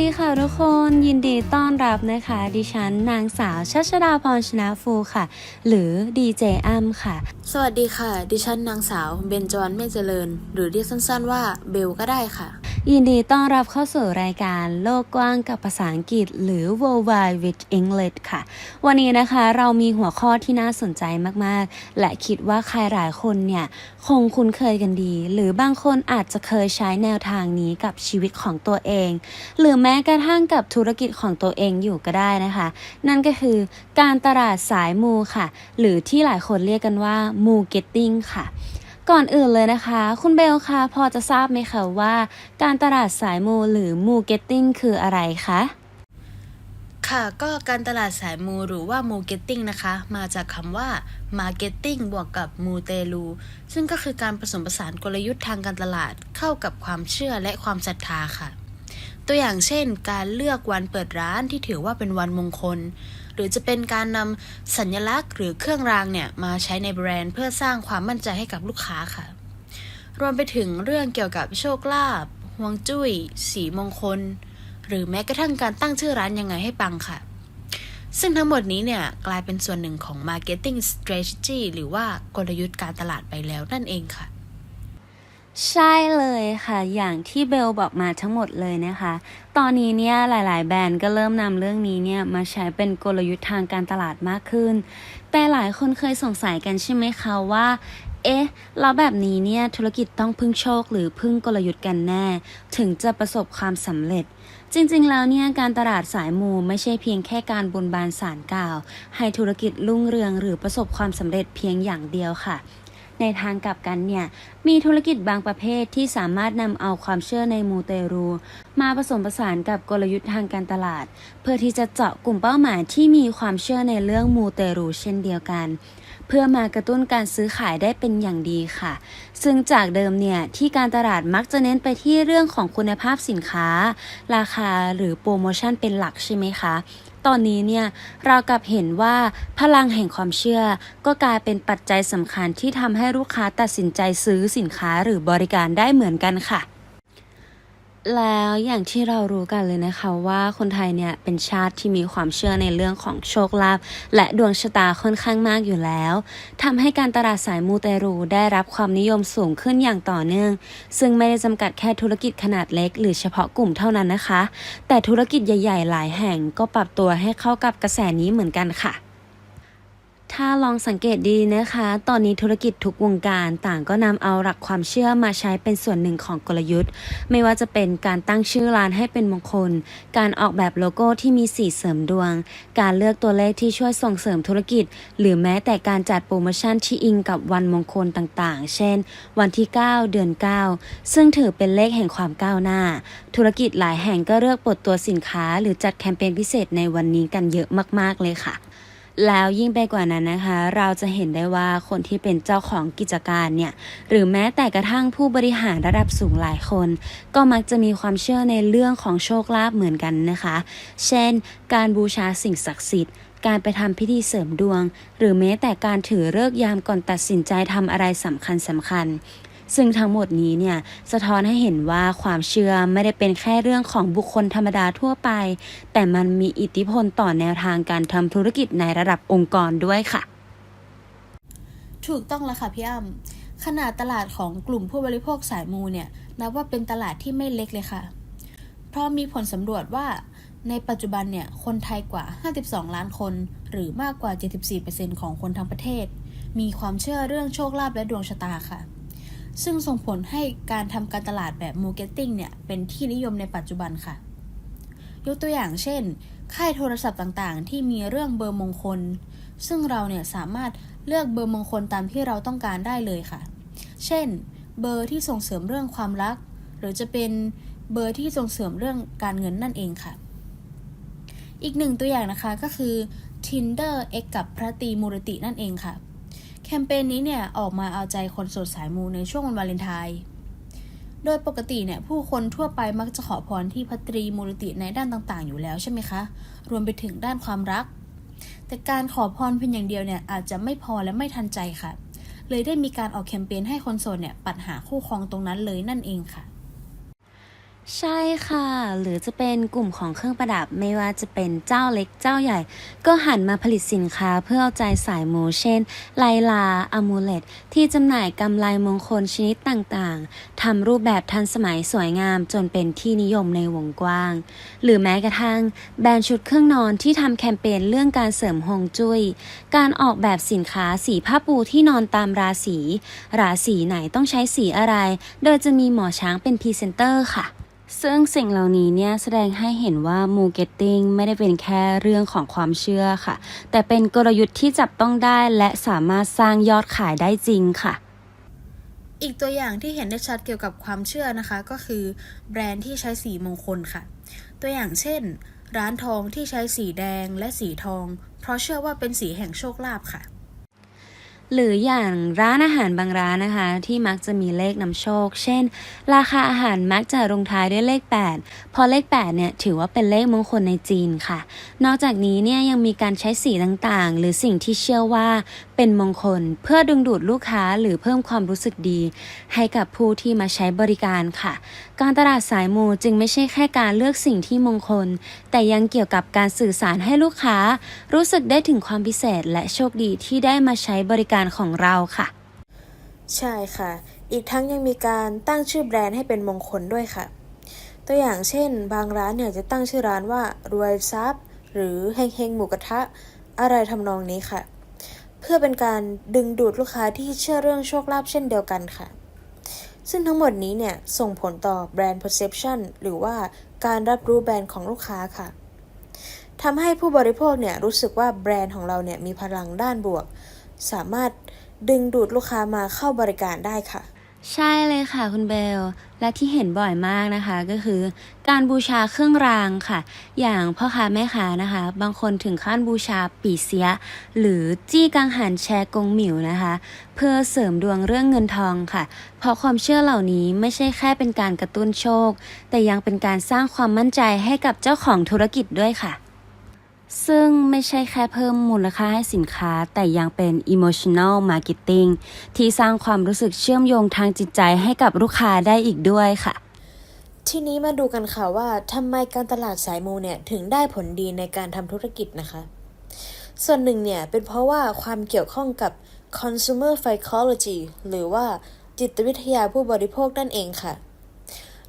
ดีค่ะทุกคนยินดีต้อนรับนะคะ ดิฉันนางสาวชัชดาพรชนะฟูค่ะ หรือดีเจอ้ำค่ะ สวัสดีค่ะ ดิฉันนางสาวเบนจวันเมฆเจริญ หรือเรียกสั้นๆว่าเบลก็ได้ค่ะ ยินดีต้อนรับเข้าสู่รายการโลกกว้างกับภาษาอังกฤษ หรือ Worldwide with English ค่ะ วันนี้นะคะเรามีหัวข้อที่น่าสนใจมากๆ และคิดว่าใครหลายคนเนี่ยคงคุ้นเคยกันดี หรือบางคนอาจจะเคยใช้แนวทางนี้กับชีวิตของตัวเอง หรือแม้กระทั่งกับธุรกิจของตัวเองอยู่ก็ได้นะคะ นั่นก็คือการตลาดสายมูค่ะ หรือที่หลายคนเรียกกันว่ามูเก็ตติ้งค่ะก่อนอื่นเลยนะคะ คุณเบลคะพอจะทราบไหมคะว่า การตลาดสายมูหรือมูเก็ตติ้งคืออะไรคะค่ะก็การตลาดสายมูหรือว่ามูเก็ตติ้งนะคะ มาจากคำว่ามาเก็ตติ้งบวกกับมูเตลู ซึ่งก็คือการผสมผสานกลยุทธ์ทางการตลาดเข้ากับความเชื่อและความศรัทธาค่ะ ตัวอย่างเช่น การเลือกวันเปิดร้านที่ถือว่าเป็นวันมงคล หรือจะเป็นการนำสัญลักษณ์หรือเครื่องรางเนี่ยมาใช้ในแบรนด์เพื่อสร้างความมั่นใจให้กับลูกค้าค่ะ รวมไปถึงเรื่องเกี่ยวกับโชคลาภฮวงจุ้ย สีมงคล หรือแม้กระทั่งการตั้งชื่อร้านยังไงให้ปังค่ะ ซึ่งทั้งหมดนี้เนี่ยกลายเป็นส่วนหนึ่งของ Marketing Strategy หรือว่ากลยุทธ์การตลาดไปแล้วนั่นเองค่ะ ใช่เลยค่ะ อย่างที่เบลบอกมาทั้งหมดเลยนะคะ ตอนนี้เนี่ยหลาย ๆ แบรนด์ก็เริ่มนำเรื่องนี้เนี่ยมาใช้เป็นกลยุทธ์ทางการตลาดมากขึ้น แต่หลายคนเคยสงสัยกันใช่ไหมคะว่าเอ๊ะแล้วแบบนี้เนี่ยธุรกิจต้องพึ่งโชคหรือพึ่งกลยุทธ์กันแน่ ถึงจะประสบความสำเร็จ จริงๆ แล้วเนี่ยการตลาดสายมูไม่ใช่เพียงแค่การบนบานสารกล่าว ให้ธุรกิจรุ่งเรืองหรือประสบความสำเร็จเพียงอย่างเดียวค่ะ ในทางกลับกันเนี่ย มีธุรกิจบางประเภทที่สามารถนำเอาความเชื่อในมูเตรู มาผสมผสานกับกลยุทธ์ทางการตลาด เพื่อที่จะเจาะกลุ่มเป้าหมายที่มีความเชื่อในเรื่องมูเตรูเช่นเดียวกัน เพื่อมากระตุ้นการซื้อขายได้เป็นอย่างดีค่ะ ซึ่งจากเดิมเนี่ยที่การตลาดมักจะเน้นไปที่เรื่องของคุณภาพสินค้า ราคาหรือโปรโมชั่นเป็นหลักใช่ไหมคะ ตอนนี้เนี่ยเรากลับเห็นว่าพลังแห่งความเชื่อ ก็กลายเป็นปัจจัยสำคัญที่ทำให้ลูกค้าตัดสินใจซื้อสินค้าหรือบริการได้เหมือนกันค่ะ แล้วอย่างที่เรารู้กันเลยนะคะว่าคนไทยเนี่ยเป็นชาติที่มีความเชื่อในเรื่องของโชคลาภและดวงชะตาค่อนข้างมากอยู่แล้วทำให้การตลาดสายมูเตรูได้รับความนิยมสูงขึ้นอย่างต่อเนื่อง ซึ่งไม่ได้จำกัดแค่ธุรกิจขนาดเล็ก หรือเฉพาะกลุ่มเท่านั้นนะคะ แต่ธุรกิจใหญ่ ๆ หลายแห่งก็ปรับตัวให้เข้ากับกระแสนี้เหมือนกันค่ะ ถ้าลองสังเกตดีนะคะ ตอนนี้ธุรกิจทุกวงการต่างก็นำเอาหลักความเชื่อมาใช้เป็นส่วนหนึ่งของกลยุทธ์ ไม่ว่าจะเป็นการตั้งชื่อร้านให้เป็นมงคล การออกแบบโลโก้ที่มีสีเสริมดวง การเลือกตัวเลขที่ช่วยส่งเสริมธุรกิจ หรือแม้แต่การจัดโปรโมชั่นที่อิงกับวันมงคลต่างๆ เช่น วันที่ 9 เดือน 9 ซึ่งถือเป็นเลขแห่งความก้าวหน้า ธุรกิจหลายแห่งก็เลือกปลดตัวสินค้า หรือจัดแคมเปญพิเศษในวันนี้กันเยอะมากๆเลยค่ะ แล้วยิ่งไปกว่านั้นนะคะ เราจะเห็นได้ว่าคนที่เป็นเจ้าของกิจการเนี่ย หรือแม้แต่กระทั่งผู้บริหารระดับสูงหลายคน ก็มักจะมีความเชื่อในเรื่องของโชคลาภเหมือนกันนะคะ เช่น การบูชาสิ่งศักดิ์สิทธิ์การไปทำพิธีเสริมดวง หรือแม้แต่การถือเลิกยามก่อนตัดสินใจทำอะไรสำคัญสำคัญ ซึ่งทั้งหมดนี้เนี่ยสะท้อนให้เห็นว่าความเชื่อไม่ได้เป็นแค่เรื่องของบุคคลธรรมดาทั่วไป แต่มันมีอิทธิพลต่อแนวทางการทำธุรกิจในระดับองค์กรด้วยค่ะ ถูกต้องแล้วค่ะพี่อ้ำขนาดตลาดของกลุ่มผู้บริโภคสายมูเนี่ยนับว่าเป็นตลาดที่ไม่เล็กเลยค่ะ เพราะมีผลสำรวจว่าในปัจจุบันเนี่ยคนไทยกว่า 52 ล้านคน หรือมากกว่า 74%ของคนทั้งประเทศ มีความเชื่อเรื่องโชคลาภและดวงชะตาค่ะ ซึ่งส่งผลให้การทำการตลาดแบบมูเก็ตติ้งเนี่ยเป็นที่นิยมในปัจจุบันค่ะ ยกตัวอย่างเช่น ค่ายโทรศัพท์ต่างๆ ที่มีเรื่องเบอร์มงคล ซึ่งเราเนี่ยสามารถเลือกเบอร์มงคลตามที่เราต้องการได้เลยค่ะ เช่น เบอร์ที่ส่งเสริมเรื่องความรัก หรือจะเป็นเบอร์ที่ส่งเสริมเรื่องการเงินนั่นเองค่ะ อีกหนึ่งตัวอย่างนะคะก็คือ Tinder X กับพระตีมูรตินั่นเองค่ะ แคมเปญนี้เนี่ยออกมาเอาใจคนโสดสายมูในช่วงวันวาเลนไทน์ โดยปกติเนี่ยผู้คนทั่วไปมักจะขอพรที่พระตรีมูลติในด้านต่างๆ อยู่แล้วใช่ไหมคะ รวมไปถึงด้านความรัก แต่การขอพรเพียงอย่างเดียวเนี่ยอาจจะไม่พอและไม่ทันใจค่ะ เลยได้มีการออกแคมเปญให้คนโสดเนี่ยปัดหาคู่ครองตรงนั้นเลยนั่นเองค่ะ ใช่ค่ะ หรือจะเป็นกลุ่มของเครื่องประดับไม่ว่าจะเป็นเจ้าเล็กเจ้าใหญ่ ก็หันมาผลิตสินค้าเพื่อเอาใจสายมูเช่น ไลลาอะมูเลตที่จำหน่ายกำไลมงคลชนิดต่างๆทำรูปแบบทันสมัยสวยงามจนเป็นที่นิยมในวงกว้าง หรือแม้กระทั่ง แบรนด์ชุดเครื่องนอนที่ทำแคมเปญเรื่องการเสริมฮวงจุย้ย การออกแบบสินค้าสีผ้าปูที่นอนตามราศีราศีไหนต้องใช้สีอะไร โดยจะมีหมอช้างเป็นพรีเซนเตอร์ค่ะ ซึ่งสิ่งเหล่านี้เนี่ยแสดงให้เห็นว่ามูเก็ตติ้งไม่ได้เป็นแค่เรื่องของความเชื่อค่ะ แต่เป็นกลยุทธ์ที่จับต้องได้และสามารถสร้างยอดขายได้จริงค่ะ อีกตัวอย่างที่เห็นได้ชัดเกี่ยวกับความเชื่อนะคะ ก็คือแบรนด์ที่ใช้สีมงคลค่ะ ตัวอย่างเช่น ร้านทองที่ใช้สีแดงและสีทอง เพราะเชื่อว่าเป็นสีแห่งโชคลาภค่ะ หรืออย่างร้านอาหารบางร้านนะคะ ที่มักจะมีเลขนำโชค เช่น ราคาอาหารมักจะลงท้ายด้วยเลข 8พราะเลข8เนี่ยถือว่าเป็นเลขมงคลในจีนค่ะ นอกจากนี้เนี่ยยังมีการใช้สีต่างๆ หรือสิ่งที่เชื่อว่าเป็นมงคล เพื่อดึงดูดลูกค้าหรือเพิ่มความรู้สึกดี ให้กับผู้ที่มาใช้บริการค่ะ การตลาดสายมูจึงไม่ใช่แค่การเลือกสิ่งที่มงคล แต่ยังเกี่ยวกับการสื่อสารให้ลูกค้า รู้สึกได้ถึงความพิเศษ และโชคดีที่ได้มาใช้บริการของเราค่ะ ใช่ค่ะ อีกทั้งยังมีการตั้งชื่อแบรนด์ให้เป็นมงคลด้วยค่ะ ตัวอย่างเช่น บางร้านเนี่ยจะตั้งชื่อร้านว่ารวยทรัพย์หรือเฮงเฮงหมูกระทะ อะไรทำนองนี้ค่ะ เพื่อเป็นการดึงดูดลูกค้าที่เชื่อเรื่องโชคลาภเช่นเดียวกันค่ะ ซึ่งทั้งหมดนี้เนี่ยส่งผลต่อแบรนด์ perception หรือว่าการรับรู้แบรนด์ของลูกค้าค่ะทำให้ผู้บริโภคเนี่ยรู้สึกว่าแบรนด์ของเราเนี่ยมีพลังด้านบวก สามารถดึงดูดลูกค้ามาเข้าบริการได้ค่ะ ใช่เลยค่ะคุณเบล และที่เห็นบ่อยมากนะคะก็คือ การบูชาเครื่องรางค่ะ อย่างพ่อค้าแม่ค้านะคะ บางคนถึงขั้นบูชาปีเสีย หรือจี้กังหันแชกงหมิวนะคะ เพื่อเสริมดวงเรื่องเงินทองค่ะ เพราะความเชื่อเหล่านี้ไม่ใช่แค่เป็นการกระตุ้นโชค แต่ยังเป็นการสร้างความมั่นใจให้กับเจ้าของธุรกิจด้วยค่ะ ซึ่งไม่ใช่แค่เพิ่มมูลค่าให้สินค้า แต่ยังเป็น emotional marketing ที่สร้างความรู้สึกเชื่อมโยงทางจิตใจให้กับลูกค้าได้อีกด้วยค่ะ ทีนี้มาดูกันค่ะว่าทำไมการตลาดสายมูเนี่ยถึงได้ผลดีในการทำธุรกิจนะคะ ส่วนหนึ่งเนี่ยเป็นเพราะว่าความเกี่ยวข้องกับ consumer psychology หรือว่าจิตวิทยาผู้บริโภคนั่นเองค่ะ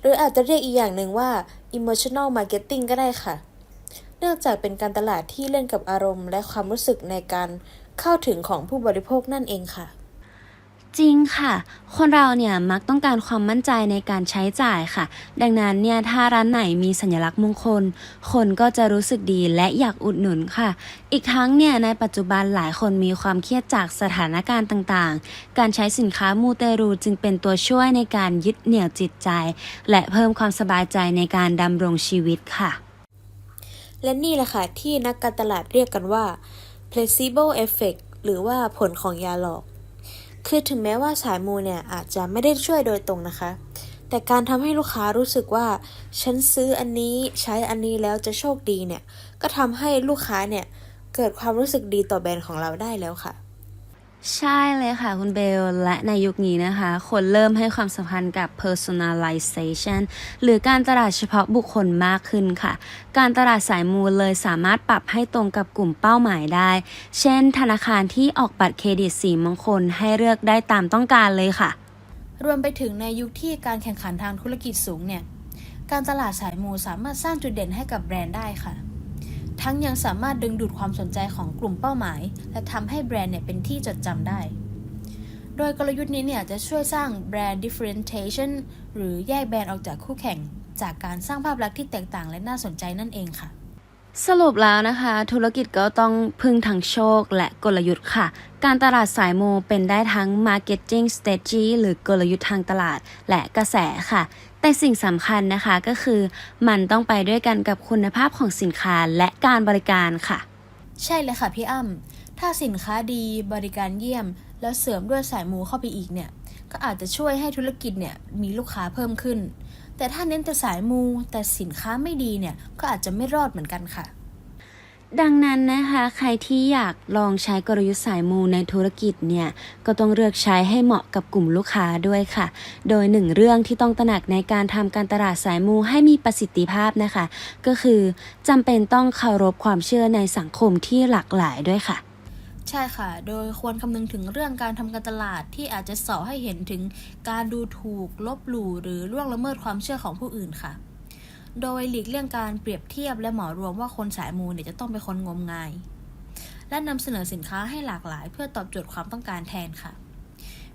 หรืออาจจะเรียกอีกอย่างหนึ่งว่า emotional marketing ก็ได้ค่ะ เนื่องจากเป็นการตลาดที่เล่นกับอารมณ์ และความรู้สึกในการเข้าถึงของผู้บริโภคนั่นเองค่ะ จริงค่ะ คนเราเนี่ยมักต้องการความมั่นใจในการใช้จ่ายค่ะ ดังนั้นเนี่ยถ้าร้านไหนมีสัญลักษณ์มงคล คนก็จะรู้สึกดีและอยากอุดหนุนค่ะ อีกทั้งเนี่ยในปัจจุบันหลายคนมีความเครียดจากสถานการณ์ต่างๆ การใช้สินค้ามูเตรูจึงเป็นตัวช่วยในการยึดเหนี่ยวจิตใจ และเพิ่มความสบายใจในการดำรงชีวิตค่ะ และนี่แหละค่ะที่นักการตลาดเรียกกันว่า placebo effect หรือว่าผลของยาหลอก คือถึงแม้ว่าสายมูเนี่ยอาจจะไม่ได้ช่วยโดยตรงนะคะ แต่การทำให้ลูกค้ารู้สึกว่า ฉันซื้ออันนี้ใช้อันนี้แล้วจะโชคดีเนี่ย ก็ทำให้ลูกค้าเนี่ยเกิดความรู้สึกดีต่อแบรนด์ของเราได้แล้วค่ะ ใช่เลยค่ะคุณเบล และในยุคนี้นะคะ คนเริ่มให้ความสำคัญกับ personalization หรือการตลาดเฉพาะบุคคลมากขึ้นค่ะ การตลาดสายมูลเลยสามารถปรับให้ตรงกับกลุ่มเป้าหมายได้ เช่น ธนาคารที่ออกบัตรเครดิตสีมงคลให้เลือกได้ตามต้องการเลยค่ะ รวมไปถึงในยุคที่การแข่งขันทางธุรกิจสูงเนี่ย การตลาดสายมูสามารถสร้างจุดเด่นให้กับแบรนด์ได้ค่ะ ทั้งยังสามารถดึงดูดความสนใจของกลุ่มเป้าหมาย และทำให้แบรนด์เนี่ยเป็นที่จดจำได้ โดยกลยุทธ์นี้เนี่ยจะช่วยสร้างแบรนด์ differentiation หรือแยกแบรนด์ออกจากคู่แข่ง จากการสร้างภาพลักษณ์ที่แตกต่างและน่าสนใจนั่นเองค่ะ สรุปแล้วนะคะ ธุรกิจก็ต้องพึ่งทั้งโชคและกลยุทธ์ค่ะ การตลาดสายมูเป็นได้ทั้ง marketing strategy หรือกลยุทธ์ทางตลาด และกระแสค่ะ แต่สิ่งสำคัญนะคะก็คือมันต้องไปด้วยกันกับคุณภาพของสินค้าและการบริการค่ะ ใช่เลยค่ะพี่อ้ำถ้าสินค้าดีบริการเยี่ยม แล้วเสริมด้วยสายมูเข้าไปอีกเนี่ย ก็อาจจะช่วยให้ธุรกิจเนี่ยมีลูกค้าเพิ่มขึ้น แต่ถ้าเน้นแต่สายมูแต่สินค้าไม่ดีเนี่ยก็อาจจะไม่รอดเหมือนกันค่ะ ดังนั้นนะคะใครที่อยากลองใช้กลยุทธ์สายมูในธุรกิจเนี่ยก็ต้องเลือกใช้ให้เหมาะกับกลุ่มลูกค้าด้วยค่ะ โดยหนึ่งเรื่องที่ต้องตระหนักในการทำการตลาดสายมูให้มีประสิทธิภาพนะคะ ก็คือจำเป็นต้องเคารพความเชื่อในสังคมที่หลากหลายด้วยค่ะใช่ค่ะ โดยควรคำนึงถึงเรื่องการทำการตลาดที่อาจจะสอให้เห็นถึงการดูถูก ลบหลู่หรือล่วงละเมิดความเชื่อของผู้อื่นค่ะ โดยหลีกเลี่ยงการเปรียบเทียบและเหมารวมว่าคนสายมูเนี่ยจะต้องเป็นคนงมงาย และนำเสนอสินค้าให้หลากหลาย เพื่อตอบโจทย์ความต้องการแทนค่ะ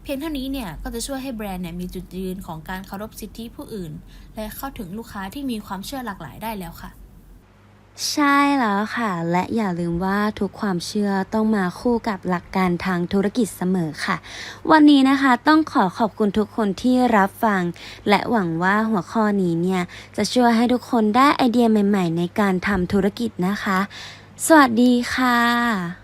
เพียงเท่านี้เนี่ยก็จะช่วยให้แบรนด์เนี่ยมีจุดยืนของการเคารพสิทธิผู้อื่น และเข้าถึงลูกค้าที่มีความเชื่อหลากหลายได้แล้วค่ะ ใช่แล้วค่ะ และอย่าลืมว่าทุกความเชื่อต้องมาคู่กับหลักการทางธุรกิจเสมอค่ะ วันนี้นะคะต้องขอขอบคุณทุกคนที่รับฟัง และหวังว่าหัวข้อนี้เนี่ย จะช่วยให้ทุกคนได้ไอเดียใหม่ ๆ ในการทำธุรกิจนะคะ สวัสดีค่ะ